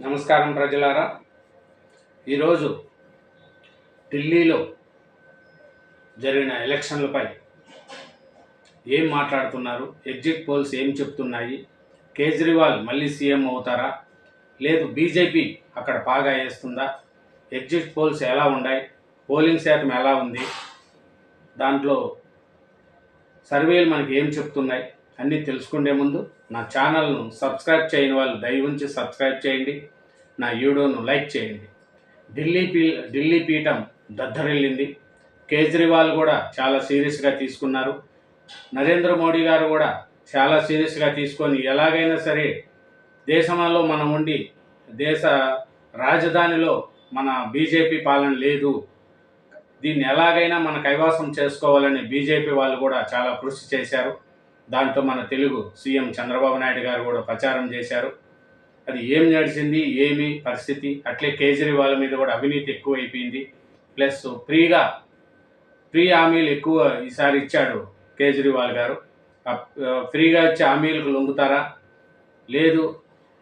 నమస్కారం ప్రజలారా. ఈరోజు ఢిల్లీలో జరిగిన ఎలక్షన్లపై ఏం మాట్లాడుతున్నారు? ఎగ్జిట్ పోల్స్ ఏం చెప్తున్నాయి? కేజ్రీవాల్ మళ్ళీ సీఎం అవుతారా? లేదు బీజేపీ అక్కడ బాగా వేస్తుందా? ఎగ్జిట్ పోల్స్ ఎలా ఉన్నాయి? పోలింగ్ శాతం ఎలా ఉంది? దాంట్లో సర్వేలు మనకి ఏం చెప్తున్నాయి? అన్నీ తెలుసుకునే ముందు నా ఛానల్ను సబ్స్క్రైబ్ చేయని వాళ్ళు దయ ఉంచి సబ్స్క్రైబ్ చేయండి. నా వీడియోను లైక్ చేయండి. ఢిల్లీ పీ ఢిల్లీ పీఠం దద్దరిల్లింది. కేజ్రీవాల్ కూడా చాలా సీరియస్గా తీసుకున్నారు. నరేంద్ర మోడీ గారు కూడా చాలా సీరియస్గా తీసుకొని ఎలాగైనా సరే దేశంలో మనం ఉండి దేశ రాజధానిలో మన బీజేపీ పాలన లేదు. దీన్ని ఎలాగైనా మన కైవాసం చేసుకోవాలని బీజేపీ వాళ్ళు కూడా చాలా కృషి చేశారు. దాంతో మన తెలుగు సీఎం చంద్రబాబు నాయుడు గారు కూడా ప్రచారం చేశారు. అది ఏం నడిచింది ఏమి పరిస్థితి? అట్లే కేజ్రీవాల్ మీద కూడా అవినీతి ఎక్కువ అయిపోయింది ప్లస్ ఫ్రీగా ఫ్రీ హామీలు ఎక్కువ ఈసారి ఇచ్చాడు కేజ్రీవాల్ గారు. ఫ్రీగా ఇచ్చే హామీలకు లొంగుతారా? లేదు.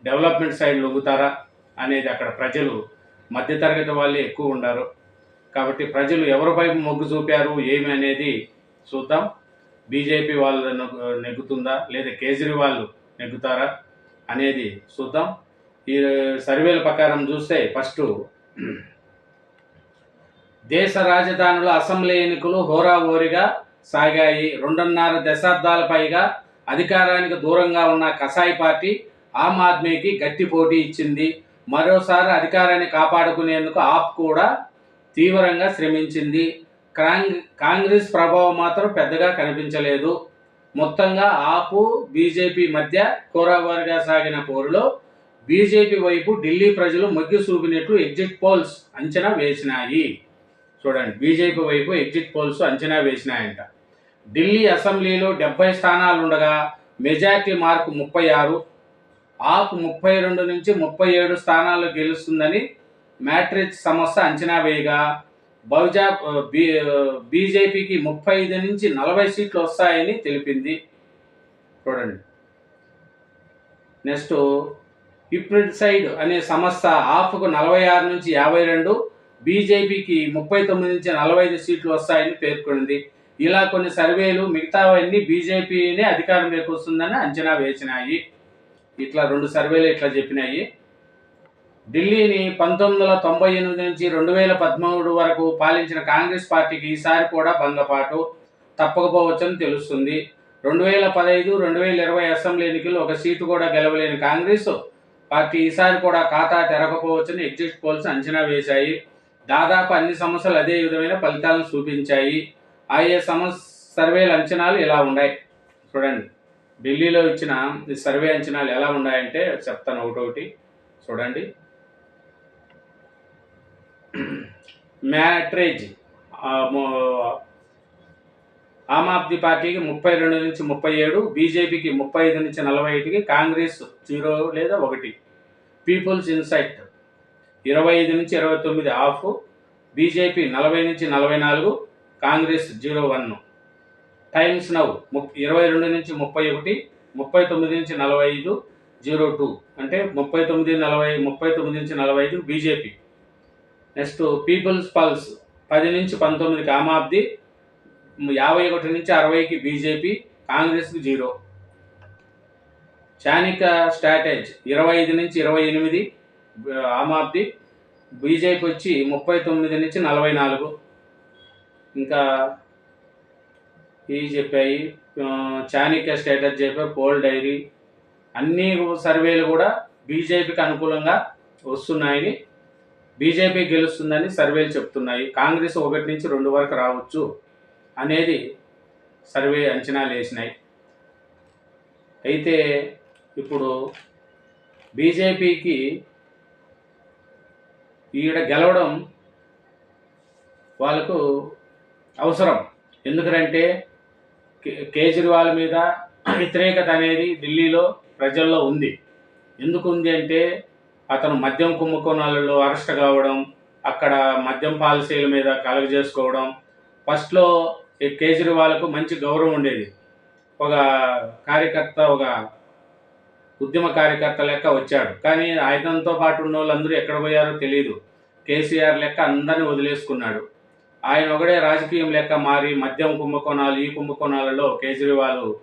డెవలప్మెంట్ సైడ్ లొంగుతారా? అనేది అక్కడ ప్రజలు మధ్యతరగతి వాళ్ళే ఎక్కువ ఉండారు. కాబట్టి ప్రజలు ఎవరిపై మొగ్గు చూపారు ఏమి అనేది చూద్దాం. బీజేపీ వాళ్ళు నెగ్గుతుందా? లేదా కేజ్రీవాల్ నెగ్గుతారా? అనేది చూద్దాం. ఈ సర్వేల ప్రకారం చూస్తే ఫస్ట్ దేశ రాజధానిలో అసెంబ్లీ ఎన్నికలు హోరాహోరీగా సాగాయి. రెండున్నర దశాబ్దాల పైగా అధికారానికి దూరంగా ఉన్న కసాయి పార్టీ ఆమ్ ఆద్మీకి గట్టి పోటీ ఇచ్చింది. మరోసారి అధికారాన్ని కాపాడుకునేందుకు ఆప్ కూడా తీవ్రంగా శ్రమించింది. కాంగ్రెస్ ప్రభావం మాత్రం పెద్దగా కనిపించలేదు. మొత్తంగా ఆపు బీజేపీ మధ్య కోరావారిగా సాగిన పోరులో బీజేపీ వైపు ఢిల్లీ ప్రజలు మొగ్గు చూపినట్లు ఎగ్జిట్ పోల్స్ అంచనా వేసినాయి. చూడండి బీజేపీ వైపు ఎగ్జిట్ పోల్స్ అంచనా వేసినాయంట. ఢిల్లీ అసెంబ్లీలో డెబ్బై స్థానాలుండగా మెజార్టీ మార్కు ముప్పై ఆరు ఆప్ ముప్పై రెండు నుంచి ముప్పై ఏడు స్థానాలు గెలుస్తుందని మ్యాట్రిక్స్ సంస్థ అంచనా వేయగా బహుజా బీ బీజేపీకి ముప్పై ఐదు నుంచి నలభై సీట్లు వస్తాయని తెలిపింది. చూడండి. నెక్స్ట్ హిప్రిడ్ సైడ్ అనే సంస్థ ఆఫ్కు నలభై ఆరు నుంచి యాభై రెండు బీజేపీకి ముప్పై తొమ్మిది నుంచి నలభై ఐదు సీట్లు వస్తాయని పేర్కొంది. ఇలా కొన్ని సర్వేలు మిగతావన్నీ బీజేపీనే అధికారం వస్తుందని అంచనా వేసినాయి. ఇట్లా రెండు సర్వేలు ఇట్లా చెప్పినాయి. ఢిల్లీని పంతొమ్మిది వందల తొంభై ఎనిమిది నుంచి రెండు వేల పదమూడు వరకు పాలించిన కాంగ్రెస్ పార్టీకి ఈసారి కూడా భంగపాటు తప్పకపోవచ్చని తెలుస్తుంది. రెండు వేల పదహైదు రెండు వేల ఇరవై అసెంబ్లీ ఎన్నికల్లో ఒక సీటు కూడా గెలవలేని కాంగ్రెస్ పార్టీ ఈసారి కూడా ఖాతా తెరకపోవచ్చని ఎగ్జిట్ పోల్స్ అంచనా వేశాయి. దాదాపు అన్ని సమస్యలు అదే విధమైన ఫలితాలను చూపించాయి. ఆయా సమస్ సర్వేల అంచనాలు ఇలా ఉన్నాయి? చూడండి. ఢిల్లీలో ఇచ్చిన సర్వే అంచనాలు ఎలా ఉన్నాయంటే చెప్తాను ఒకటొకటి. చూడండి. మ్యాట్రేజ్ ఆమ్ ఆద్మీ పార్టీకి ముప్పై రెండు నుంచి ముప్పై ఏడు బీజేపీకి ముప్పై ఐదు నుంచి నలభై ఐదుకి కాంగ్రెస్ జీరో లేదా ఒకటి. పీపుల్స్ ఇన్సైట్ ఇరవై ఐదు నుంచి ఇరవై తొమ్మిది ఆఫ్ బీజేపీ నలభై నుంచి నలభై నాలుగు Congress zero one. Times Now ముప్ ఇరవై రెండు నుంచి ముప్పై ఒకటి ముప్పై తొమ్మిది నుంచి నలభై ఐదు జీరో టూ. అంటే ముప్పై తొమ్మిది నలభై ముప్పై తొమ్మిది నుంచి నలభై ఐదు బీజేపీ. Next peoples pulse. పది నుంచి పంతొమ్మిదికి ఆమ్ యాభై ఒకటి నుంచి అరవైకి బీజేపీ కాంగ్రెస్కి జీరో. చానిక స్ట్రాటేజ్ ఇరవై ఐదు నుంచి ఇరవై ఎనిమిది ఆమాబ్ది ఆమ్ బీజేపీ వచ్చి ముప్పై తొమ్మిది నుంచి నలభై నాలుగు. ఇంకా ఇవి చెప్పాయి చాణిక్య స్టేటస్ చెప్పాయి పోల్ డైరీ. అన్ని సర్వేలు కూడా బీజేపీకి అనుకూలంగా వస్తున్నాయని బీజేపీ గెలుస్తుందని సర్వేలు చెప్తున్నాయి. కాంగ్రెస్ ఒకటి నుంచి రెండు వరకు రావచ్చు అనేది సర్వే అంచనాలు వేసినాయి అయితే ఇప్పుడు బీజేపీకి ఈడ గెలవడం వాళ్ళకు అవసరం. ఎందుకంటే కే- కేజ్రీవాల్ మీద వ్యతిరేకత అనేది ఢిల్లీలో ప్రజల్లో ఉంది. ఎందుకు ఉంది అంటే అతను మద్యం కుంభకోణాలలో అరెస్ట్ కావడం అక్కడ మద్యం పాలసీల మీద కలుగజేసుకోవడం ఫస్ట్లో ఈ కేజ్రీవాల్కు మంచి గౌరవం ఉండేది. ఒక కార్యకర్త ఒక ఉద్యమ కార్యకర్త లెక్క వచ్చాడు. కానీ ఆయనతో పాటు ఉన్న వాళ్ళందరూ ఎక్కడ పోయారో తెలియదు కేసీఆర్ లెక్క అందరిని వదిలేసుకున్నాడు. ఆయన ఒకడే రాజకీయం లెక్క మారి మద్యం కుంభకోణాలు ఈ కుంభకోణాలలో కేజ్రీవాల్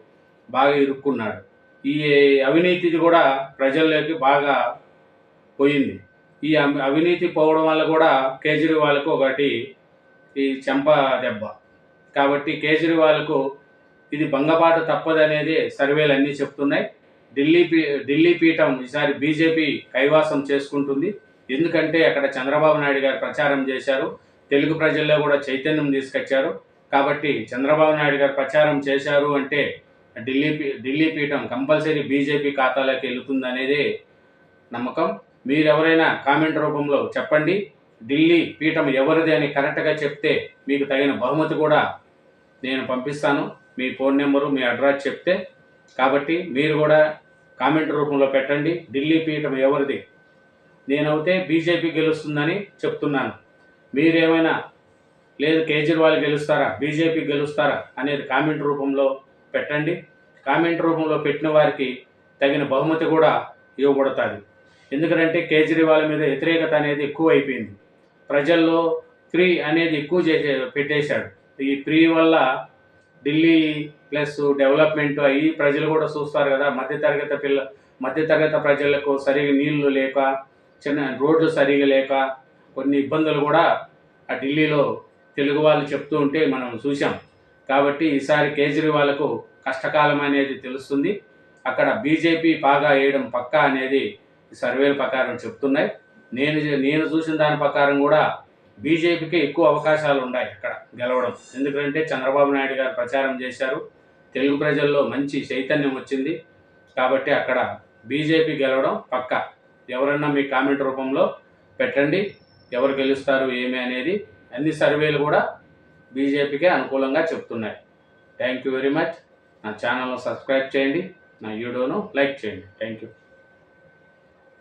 బాగా ఇరుక్కున్నాడు. ఈ అవినీతిది కూడా ప్రజల్లోకి బాగా పోయింది. ఈ అవినీతి పోవడం వల్ల కూడా కేజ్రీవాల్కు ఒకటి ఈ చెంప దెబ్బ. కాబట్టి కేజ్రీవాల్కు ఇది భంగపాట తప్పదనేది సర్వేలు అన్నీ చెప్తున్నాయి. ఢిల్లీ పీ ఢిల్లీ పీఠం ఈసారి బీజేపీ కైవాసం చేసుకుంటుంది. ఎందుకంటే అక్కడ చంద్రబాబు నాయుడు గారు ప్రచారం చేశారు. తెలుగు ప్రజల్లో కూడా చైతన్యం తీసుకొచ్చారు. కాబట్టి చంద్రబాబు నాయుడు గారు ప్రచారం చేశారు అంటే ఢిల్లీ ఢిల్లీ పీఠం కంపల్సరీ బీజేపీ ఖాతాలోకి వెళుతుంది అనేది నమ్మకం. మీరెవరైనా కామెంట్ రూపంలో చెప్పండి. ఢిల్లీ పీఠం ఎవరిది అని కరెక్ట్గా చెప్తే మీకు తగిన బహుమతి కూడా నేను పంపిస్తాను. మీ ఫోన్ నెంబరు మీ అడ్రస్ చెప్తే. కాబట్టి మీరు కూడా కామెంట్ రూపంలో పెట్టండి. ఢిల్లీ పీఠం ఎవరిది? నేనైతే బీజేపీ గెలుస్తుందని చెప్తున్నాను. మీరేమైనా లేదు కేజ్రీవాల్ గెలుస్తారా బీజేపీ గెలుస్తారా అనేది కామెంట్ రూపంలో పెట్టండి. కామెంట్ రూపంలో పెట్టిన వారికి తగిన బహుమతి కూడా ఇవ్వబడుతుంది. ఎందుకంటే కేజ్రీవాల్ మీద వ్యతిరేకత అనేది ఎక్కువ అయిపోయింది ప్రజల్లో ఫ్రీ అనేది ఎక్కువ చేసే పెట్టేశాడు. ఈ ఫ్రీ వల్ల ఢిల్లీ ప్లస్ డెవలప్మెంట్ అయ్యి ప్రజలు కూడా చూస్తారు కదా మధ్యతరగతి పిల్ల మధ్యతరగతి ప్రజలకు సరిగా నీళ్ళు లేక చిన్న రోడ్లు సరిగా లేక కొన్ని ఇబ్బందులు కూడా ఆ ఢిల్లీలో తెలుగు వాళ్ళు చెప్తూ ఉంటే మనం చూసాం కాబట్టి ఈసారి కేజ్రీవాల్కు కష్టకాలం అనేది తెలుస్తుంది. అక్కడ బీజేపీ బాగా వేయడం పక్కా అనేది సర్వేల ప్రకారం చెప్తున్నాయి. నేను నేను చూసిన దాని ప్రకారం కూడా బీజేపీకి ఎక్కువ అవకాశాలు ఉన్నాయి అక్కడ గెలవడం. ఎందుకంటే చంద్రబాబు నాయుడు గారు ప్రచారం చేశారు. తెలుగు ప్రజల్లో మంచి చైతన్యం వచ్చింది. కాబట్టి అక్కడ బీజేపీ గెలవడం పక్క. ఎవరన్నా మీ కామెంట్ రూపంలో పెట్టండి. ఎవరు గెలుస్తారు ఏమి అనేది అన్ని సర్వేలు కూడా బీజేపీకే అనుకూలంగా చెప్తున్నాయి. థ్యాంక్ యూ వెరీ మచ్ నా ఛానల్ను సబ్స్క్రైబ్ చేయండి. నా వీడియోను లైక్ చేయండి. Thank you